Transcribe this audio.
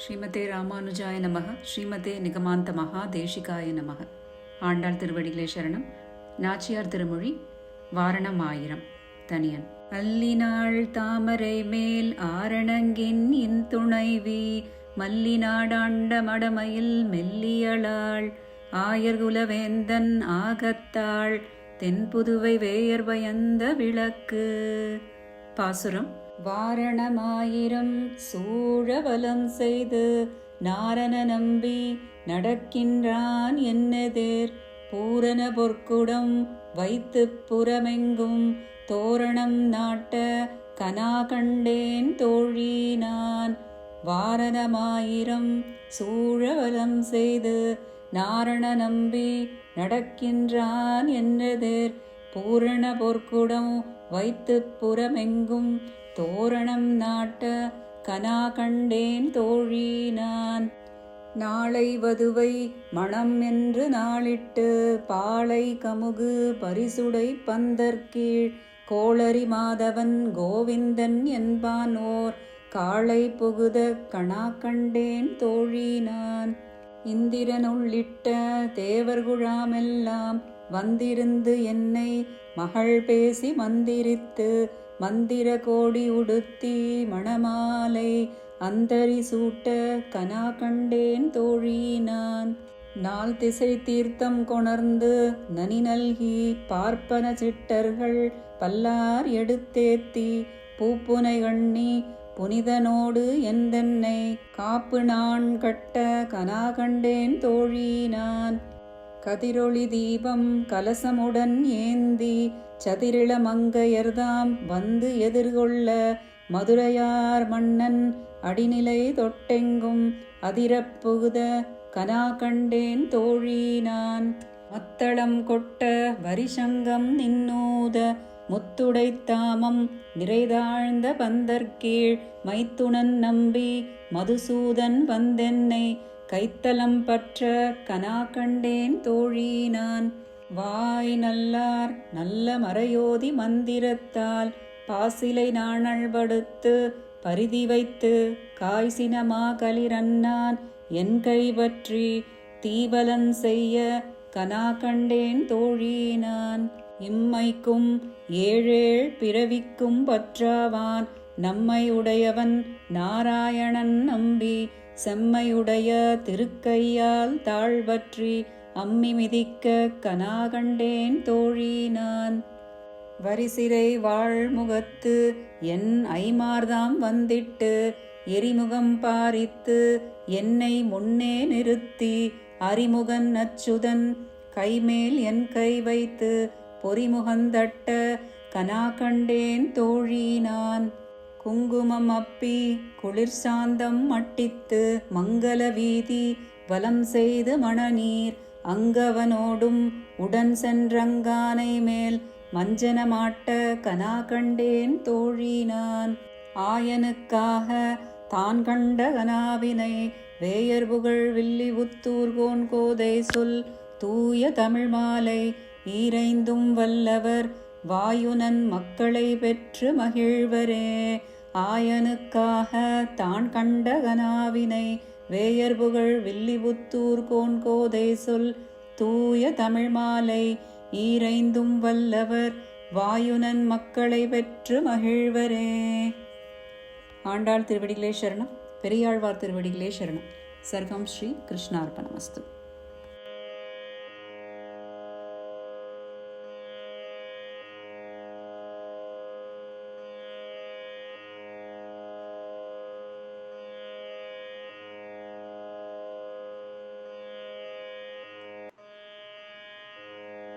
ஸ்ரீமதே ராமானுஜாய நமக ஸ்ரீமதே நிகமாந்த மகா தேசிகாய நமக. ஆண்டாள் திருவடிகளே சரணம். நாச்சியார் திருமொழி வாரணம் ஆயிரம். தனியன். அல்லினாள் தாமரை மேல் ஆரணங்கின் இன் துணைவி மல்லிநாடாண்ட மடமையில் மெல்லியளாள் ஆயர்குலவேந்தன் ஆகத்தாள் தென்புதுவை வேயர் பயந்த விளக்கு. பாசுரம். வாரணமாயிரம் சூழவலம் செய்து நாரண நம்பி நடக்கின்றான் என்னதேர். பூரண பொற்குடம் வைத்து புறமெங்கும் தோரணம் நாட்ட கனா கண்டேன் தோழி நான். வாரணமாயிரம் சூழவலம் செய்து நாரண நம்பி நடக்கின்றான் என்னெதிர். பூரண பொற்குடம் வைத்து புறமெங்கும் தோரணம் நாட்ட கனா கண்டேன் தோழி நான். நாளை வதுவை மணம் என்று நாளிட்டு பாளை கமுகு பரிசுடை பந்தற்கீழ் கோளரி மாதவன் கோவிந்தன் என்பான் ஓர் காளை புகுத கணா கண்டேன் தோழி நான். இந்திரனுள்ளிட்ட தேவர்குழாமெல்லாம் வந்திருந்து என்னை மகள் பேசி மந்திரித்து மந்திர கோடி உடுத்தி மணமாலை அந்தரி சூட்ட கனா கண்டேன் தோழி நான். நாள் திசை தீர்த்தம் கொணர்ந்து நனி நல்கி பார்ப்பன சிட்டர்கள் பல்லார் எடுத்தேத்தி பூப்புனை கண்ணி புனிதனோடு எந்தென்னை காப்பு நான் கட்ட கனா கண்டேன் தோழி நான். கதிரொளி தீபம் கலசமுடன் ஏந்தி சதிரிள மங்கையர்தாம் வந்து எதிர்கொள்ள மதுரையார் மன்னன் அடிநிலை தொட்டெங்கும் அதிரப்புகுத கனா கண்டேன் தோழி நான். மத்தளம் கொட்ட வரிசங்கம் நின்னூத முத்துடைத்தாமம் நிறைதாழ்ந்த பந்தற்கீழ் மைத்துணன் நம்பி மதுசூதன் வந்தென்னை கைத்தலம் பற்ற கனா கண்டேன் தோழி நான். வாய் நல்லார் நல்ல மறையோதி மந்திரத்தால் பாசிலை நாணல்படுத்து பரிதி வைத்து காய்சினமா கலிரன்னான் என் கை தீவலன் செய்ய கனா கண்டேன் தோழி நான். இம்மைக்கும் ஏழேழ் பிறவிக்கும் பற்றாவான். நம்மை உடையவன் நாராயணன் நம்பி செம்மையுடைய திருக்கையால் தாழ்வற்றி அம்மி மிதிக்க கனா கண்டேன் தோழி நான். வரிசிறை வாழ்முகத்து என் ஐமார்தாம் வந்திட்டு எரிமுகம் பாரித்து என்னை முன்னே நிறுத்தி அறிமுகன் அச்சுதன் கைமேல் என் கை வைத்து பொறிமுகந்தட்ட கனா கண்டேன் தோழி நான். குங்குமம் அப்பி குளிர் சாந்தம் மட்டித்து மங்கள வீதி வலம் செய்து மணநீர் அங்கவனோடும் உடன் சென்றங்கானை மேல் மஞ்சனமாட்ட கனா கண்டேன் தோழி நான். ஆயனுக்காக தான் கண்ட கனாவினை வேயர் புகழ் வில்லி உத்தூர் கோன் கோதை சொல் தூய தமிழ் மாலை ஈரைந்தும் வல்லவர் வாயுனன் மக்களை பெற்று மகிழ்வரே. ஆயனுக்காக தான் கண்ட கனாவினை வேயர் புகழ் வில்லிபுத்தூர் கோன்கோதை சொல் தூய தமிழ் மாலை. ஈரைந்தும் வல்லவர் வாயுனன் மக்களை பெற்று மகிழ்வரே. ஆண்டாள் திருவடிகளே சரணம் பெரியாழ்வார் திருவடிகளே சரணம். சர்வம் ஸ்ரீ கிருஷ்ணார்பணமஸ்து.